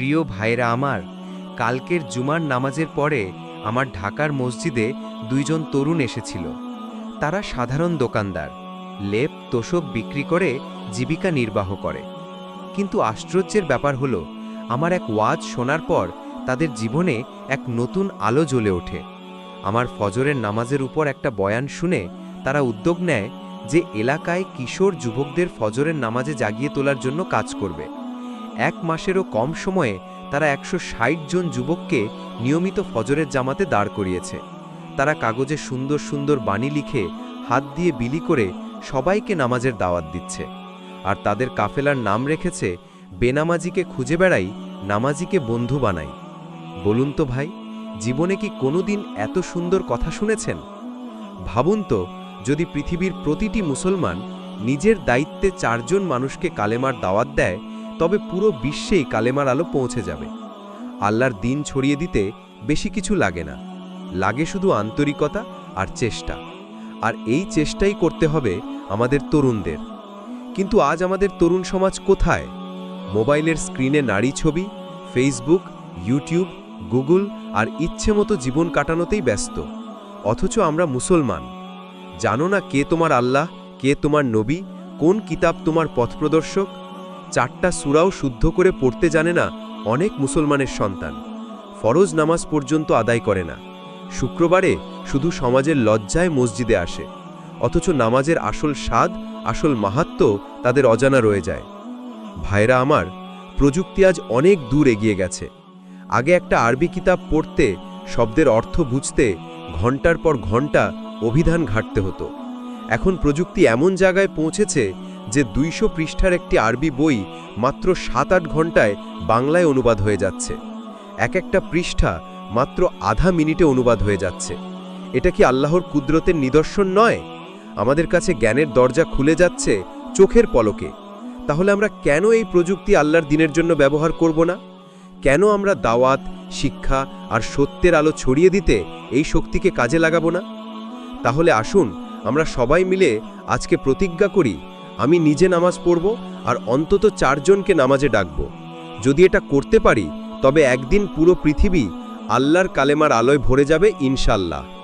প্রিয় ভাইরা আমার, কালকের জুমার নামাজের পরে আমার ঢাকার মসজিদে দুইজন তরুণ এসেছিল। তারা সাধারণ দোকানদার, লেপ, তোষক বিক্রি করে জীবিকা নির্বাহ করে। কিন্তু আশ্চর্যের ব্যাপার হলো, আমার এক ওয়াজ শোনার পর তাদের জীবনে এক নতুন আলো জ্বলে ওঠে। আমার ফজরের নামাজের উপর একটা বয়ান শুনে তারা উদ্যোগ নেয় যে এলাকায় কিশোর যুবকদের ফজরের নামাজে জাগিয়ে তোলার জন্য কাজ করবে। এক মাসেরও কম সময়ে তারা একশো ষাট জন যুবককে নিয়মিত ফজরের জামাতে দাঁড় করিয়েছে। তারা কাগজে সুন্দর সুন্দর বাণী লিখে, হাত দিয়ে বিলি করে সবাইকে নামাজের দাওয়াত দিচ্ছে। আর তাদের কাফেলার নাম রেখেছে, বেনামাজিকে খুঁজে বেড়াই, নামাজিকে বন্ধু বানাই। বলুন তো ভাই, জীবনে কি কোনোদিন এত সুন্দর কথা শুনেছেন? ভাবুন তো, যদি পৃথিবীর প্রতিটি মুসলমান নিজের দায়িত্বে চারজন মানুষকে কালেমার দাওয়াত দেয় তবে পুরো বিশ্বেই কালেমার আলো পৌঁছে যাবে। আল্লাহর দিন ছড়িয়ে দিতে বেশি কিছু লাগে না। লাগে শুধু আন্তরিকতা আর চেষ্টা। আর এই চেষ্টাই করতে হবে আমাদের তরুণদের। কিন্তু আজ আমাদের তরুণ সমাজ কোথায়? মোবাইলের স্ক্রিনে নারী ছবি ফেসবুক ইউটিউব গুগল আর ইচ্ছে মতো জীবন কাটানোতেই ব্যস্ত। অথচ আমরা মুসলমান। জানো না কে তোমার আল্লাহ, কে তোমার নবী, কোন কিতাব তোমার পথপ্রদর্শক? চারটা সুরাও শুদ্ধ করে পড়তে জানে না অনেক মুসলমানের সন্তান। ফরজ নামাজ পর্যন্ত আদায় করে না। শুক্রবারে শুধু সমাজের লজ্জায় মসজিদে আসে, অথচ নামাজের আসল স্বাদ, আসল মাহাত্ম তাদের অজানা রয়ে যায়। ভাইরা আমার, প্রযুক্তি আজ অনেক দূর এগিয়ে গেছে। আগে একটা আরবি কিতাব পড়তে, শব্দের অর্থ বুঝতে, ঘণ্টার পর ঘণ্টা অভিধান ঘাটতে হতো। এখন প্রযুক্তি এমন জায়গায় পৌঁছেছে যে দুইশো পৃষ্ঠার একটি আরবি বই মাত্র সাত আট ঘন্টায় বাংলায় অনুবাদ হয়ে যাচ্ছে। এক একটা পৃষ্ঠা মাত্র আধা মিনিটে অনুবাদ হয়ে যাচ্ছে। এটা কি আল্লাহর কুদরতের নিদর্শন নয়? আমাদের কাছে জ্ঞানের দরজা খুলে যাচ্ছে চোখের পলকে। তাহলে আমরা কেন এই প্রযুক্তি আল্লাহর দিনের জন্য ব্যবহার করব না? কেন আমরা দাওয়াত, শিক্ষা আর সত্যের আলো ছড়িয়ে দিতে এই শক্তিকে কাজে লাগাবো না? তাহলে আসুন আমরা সবাই মিলে আজকে প্রতিজ্ঞা করি আমি নিজে নামাজ পড়ব আর অন্তত চারজনকে নামাজে ডাকব। যদি এটা করতে পারি, তবে একদিন পুরো পৃথিবী আল্লাহর কালেমার আলোয় ভরে যাবে ইনশাল্লাহ।